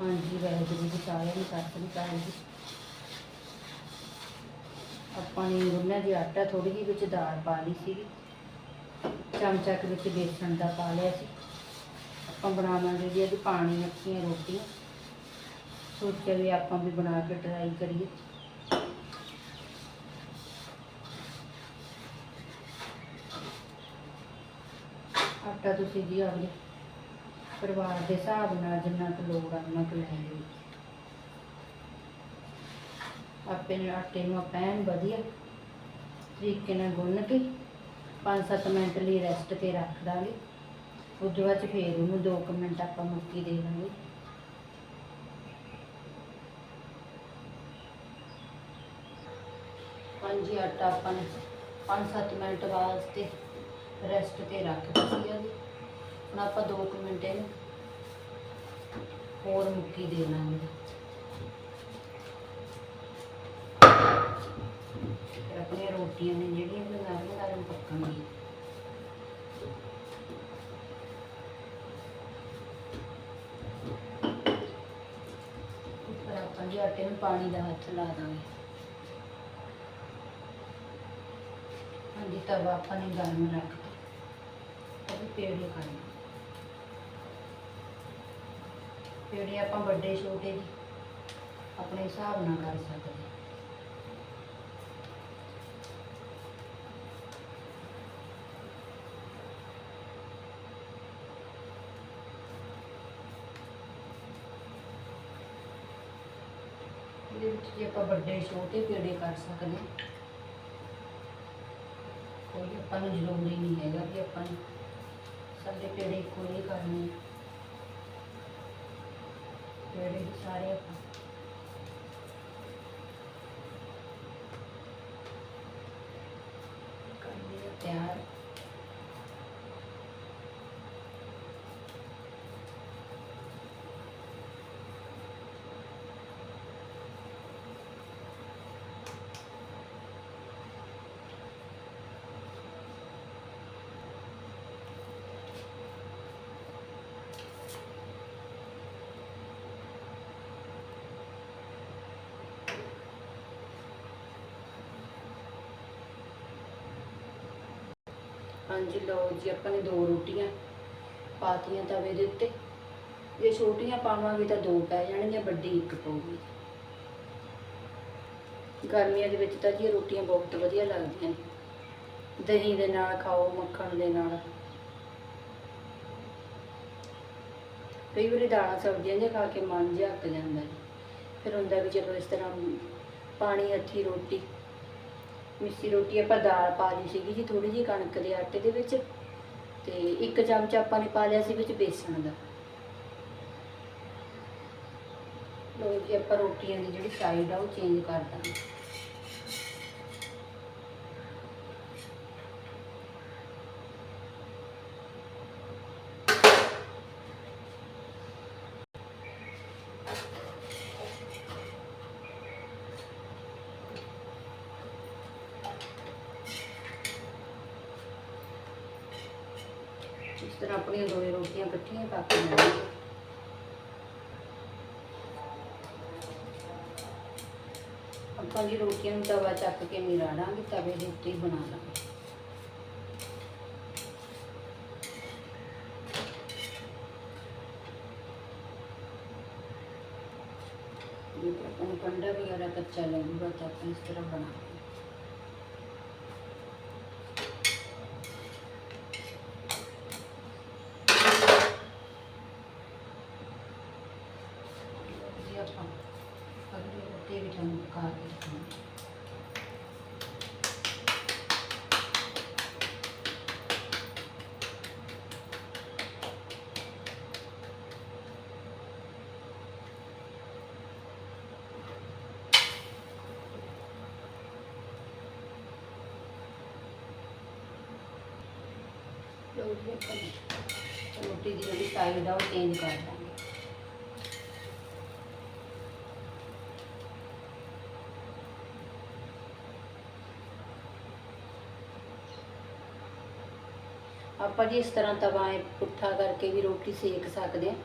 ਹਾਂਜੀ ਵਾਹਿਗੁਰੂ ਜੀ ਸਾਰਿਆਂ ਨੂੰ ਸਤਿ ਸ੍ਰੀ ਅਕਾਲ ਜੀ। ਆਪਾਂ ਨੇ ਗੁੰਨਿਆ ਜੀ ਆਟਾ ਥੋੜੀ ਜਿਹੀ ਵਿੱਚ ਦਾਲ ਪਾ ਲਈ ਸੀ ਚਮਚਾ ਕੁ ਵਿੱਚ ਬੇਸਣ ਦਾ ਪਾ ਲਿਆ ਸੀ। ਆਪਾਂ ਬਣਾਵਾਂਗੇ ਜੀ, ਅੱਜ ਪਾਣੀ ਮੱਖੀਆਂ ਰੋਟੀਆਂ। ਸੋਚਿਆ ਵੀ ਆਪਾਂ ਵੀ ਬਣਾ ਕੇ ਟਰਾਈ ਕਰੀਏ। ਆਟਾ ਤੁਸੀਂ ਜੀ ਆਪਣੇ ਪਰਿਵਾਰ ਦੇ ਹਿਸਾਬ ਨਾਲ ਜਿੰਨਾ ਕੁ ਲੋੜ ਆ, ਉਨਾ ਕੁ ਲੈ ਲਿਓ ਆਪੇ ਨੂੰ ਆਟੇ ਨੂੰ ਆਪਾਂ ਐਨ ਵਧੀਆ ਤਰੀਕੇ ਨਾਲ ਗੁੰਨ ਕੇ 5-7 ਮਿੰਟ ਲਈ ਰੈਸਟ ਤੇ ਰੱਖ ਦਾਂਗੇ। ਉਦੋਂ ਬਾਅਦ ਫੇਰ ਉਹਨੂੰ 2 ਮਿੰਟ ਆਪਾਂ ਮੁੱਕੀ ਦੇ ਦਾਂਗੇ ਹਾਂਜੀ ਆਟਾ ਆਪਾਂ 5-7 ਮਿੰਟ ਵਾਸਤੇ ਰੈਸਟ ਤੇ ਰੱਖ ਦਿੱਤਾ ਸੀਗਾ ਜੀ ਹੁਣ ਆਪਾਂ 2 ਮਿੰਟ ਇਹਨੂੰ ਹੋਰ ਮੁੱਕੀ ਦੇ ਲਾਂਗੇ। ਫਿਰ ਆਪਣੀਆਂ ਰੋਟੀਆਂ ਨੇ ਜਿਹੜੀਆਂ ਬਣਾਉਣੀਆਂ ਗਰਮ ਪੱਕਣਗੀਆਂ। ਉੱਪਰ ਆਪਾਂ ਜੀ ਆਟੇ ਨੂੰ ਪਾਣੀ ਦਾ ਹੱਥ ਲਾ ਦਾਂਗੇ। ਹਾਂਜੀ, ਤਵਾ ਆਪਾਂ ਨੇ ਗਰਮ ਰੱਖਤਾ ਉਹ ਵੀ ਪੇੜੇ ਕਰਨਾ ਪੇੜੇ ਆਪਾਂ ਵੱਡੇ ਛੋਟੇ ਦੀ ਆਪਣੇ ਹਿਸਾਬ ਨਾਲ ਕਰ ਸਕਦੇ ਇਹਦੇ ਵਿੱਚ ਜੇ ਆਪਾਂ ਵੱਡੇ ਛੋਟੇ ਪੇੜੇ ਕਰ ਸਕਦੇ ਹਾਂ? ਕੋਈ ਆਪਾਂ ਨੂੰ ਜ਼ਰੂਰੀ ਨਹੀਂ ਹੈਗਾ ਕਿ ਆਪਾਂ ਨੇ ਸਾਡੇ ਪੇੜੇ ਇੱਕੋ ਹੀ ਕਰਨੇ ਆ। ਸਾਰੇ ਆਪਾਂ ਕਰ ਤਿਆਰ ਹਾਂਜੀ ਲਓ ਜੀ, ਆਪਾਂ ਨੇ ਦੋ ਰੋਟੀਆਂ ਪਾਤੀਆਂ ਤਵੇ ਦੇ ਉੱਤੇ। ਜੇ ਛੋਟੀਆਂ ਪਾਵਾਂਗੇ ਤਾਂ ਦੋ ਪੈ ਜਾਣਗੀਆਂ, ਵੱਡੀ ਇੱਕ ਪਊਗੀ। ਗਰਮੀਆਂ ਦੇ ਵਿੱਚ ਤਾਂ ਜੀ ਰੋਟੀਆਂ ਬਹੁਤ ਵਧੀਆ ਲੱਗਦੀਆਂ ਨੇ। ਦਹੀਂ ਦੇ ਨਾਲ ਖਾਓ, ਮੱਖਣ ਦੇ ਨਾਲ। ਕਈ ਵਾਰੀ ਦਾਲਾਂ ਸਬਜ਼ੀਆਂ ਜਿਹਾ ਖਾ ਕੇ ਮਨ ਜਿਹਾ ਅੱਕ ਜਾਂਦਾ ਜੀ। ਫਿਰ ਹੁੰਦਾ ਵੀ ਚਲੋ ਇਸ ਤਰ੍ਹਾਂ ਪਾਣੀ, ਹੱਥੀ ਰੋਟੀ ਮਿੱਸੀ ਰੋਟੀ ਆਪਾਂ ਦਾਲ ਪਾ ਲਈ ਸੀਗੀ ਜੀ ਥੋੜੀ ਜਿਹੀ ਕਣਕ ਦੇ ਆਟੇ ਦੇ ਵਿੱਚ ਤੇ ਇੱਕ ਚਮਚ ਆਪਾਂ ਨੇ ਪਾ ਲਿਆ ਸੀ ਵਿੱਚ ਬੇਸਣ ਦਾ। ਲੋ ਜੀ, ਆਪਾਂ ਰੋਟੀਆਂ ਦੀ ਜਿਹੜੀ ਸਾਈਡ ਆ ਉਹ ਚੇਂਜ ਕਰ ਦਾਂਗੇ। ਤਰ੍ਹਾਂ ਆਪਣੀਆਂ ਦੋਵੇਂ ਰੋਟੀਆਂ ਇਕੱਠੀਆਂ ਪੱਕ ਜਾਣਗੀਆਂ ਆਪਾਂ ਜੀ ਰੋਟੀਆਂ ਨੂੰ ਤਵਾ ਚੱਕ ਕੇ ਨਹੀਂ ਰਾੜਾਂਗੇ ਤਵੇ ਦੇ ਉੱਤੇ ਹੀ ਬਣਾ ਲਾਂਗੇ। ਜੇ ਆਪਾਂ ਨੂੰ ਕੰਡਾ ਵਗੈਰਾ ਕੱਚਾ ਲੱਗੂਗਾ ਤਾਂ ਆਪਾਂ ਇਸ ਤਰ੍ਹਾਂ ਬਣਾ ਲਾਂਗੇ ਜੀ, ਆਪਾਂ ਅਗਲੀ ਰੋਟੀ ਵੀ ਤੁਹਾਨੂੰ ਕੇ ਰੋਟੀ ਦੀ ਜਿਹੜੀ ਸਾਈਡ ਆ, ਉਹ ਚੇਂਜ ਕਰ ਦਾਂਗੇ ਆਪਾਂ ਜੀ ਇਸ ਤਰ੍ਹਾਂ ਤਵਾ ਐਂ ਪੁੱਠਾ ਕਰਕੇ ਵੀ ਰੋਟੀ ਸੇਕ ਸਕਦੇ ਹਾਂ,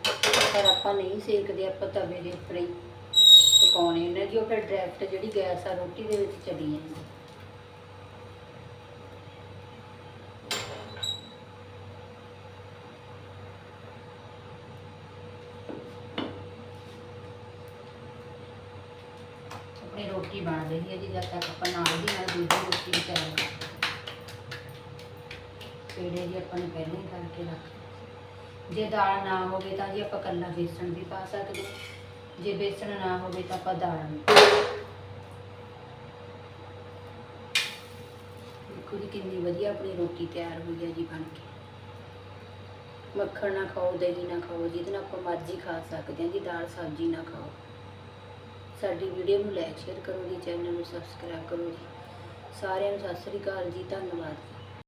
ਪਰ ਆਪਾਂ ਨਹੀਂ ਸੇਕਦੇ, ਆਪਾਂ ਤਵੇ ਦੇ ਉੱਪਰ ਹੀ ਪਕਾਉਣੇ ਨੇ ਜੀ, ਉਹ ਫਿਰ ਡਾਇਰੈਕਟ ਜਿਹੜੀ ਗੈਸ ਆ, ਰੋਟੀ ਦੇ ਵਿੱਚ ਚਲੀ ਜਾਂਦੀ ਆਪਣੀ ਰੋਟੀ ਬਣ ਰਹੀ ਹੈ ਜੀ, ਜਦ ਤੱਕ ਆਪਾਂ ਨਾਲ ਦੀ ਨਾਲ ਦੂਜੀ ਰੋਟੀ ਤਿਆਰ ਪੇੜੇ ਜੀ ਆਪਾਂ ਨੇ ਪਹਿਲਾਂ ਹੀ ਕਰਕੇ ਰੱਖ ਜੇ ਦਾਲ ਨਾ ਹੋਵੇ ਤਾਂ ਜੀ ਆਪਾਂ ਕੱਲਾ ਬੇਸਣ ਵੀ ਪਾ ਸਕਦੇ ਜੇ ਬੇਸਣ ਨਾ ਹੋਵੇ ਤਾਂ ਆਪਾਂ ਦਾਲਾਂ ਵੀ ਦੇਖੋ ਜੀ ਕਿੰਨੀ ਵਧੀਆ ਆਪਣੀ ਰੋਟੀ ਤਿਆਰ ਹੋਈ ਹੈ ਜੀ ਬਣ ਕੇ। ਮੱਖਣ ਨਾ ਖਾਓ, ਦਹੀਂ ਨਾ ਖਾਓ, ਜਿਹਦੇ ਨਾਲ ਆਪਾਂ ਮਰਜ਼ੀ ਖਾ ਸਕਦੇ ਹਾਂ ਜੀ, ਦਾਲ ਸਬਜ਼ੀ ਨਾ ਖਾਓ। ਸਾਡੀ ਵੀਡੀਓ ਨੂੰ ਲਾਈਕ ਸ਼ੇਅਰ ਕਰੋ ਜੀ ਚੈਨਲ ਨੂੰ ਸਬਸਕ੍ਰਾਈਬ ਕਰੋ ਜੀ। ਸਾਰਿਆਂ ਨੂੰ ਸਤਿ ਸ੍ਰੀ ਅਕਾਲ ਜੀ, ਧੰਨਵਾਦ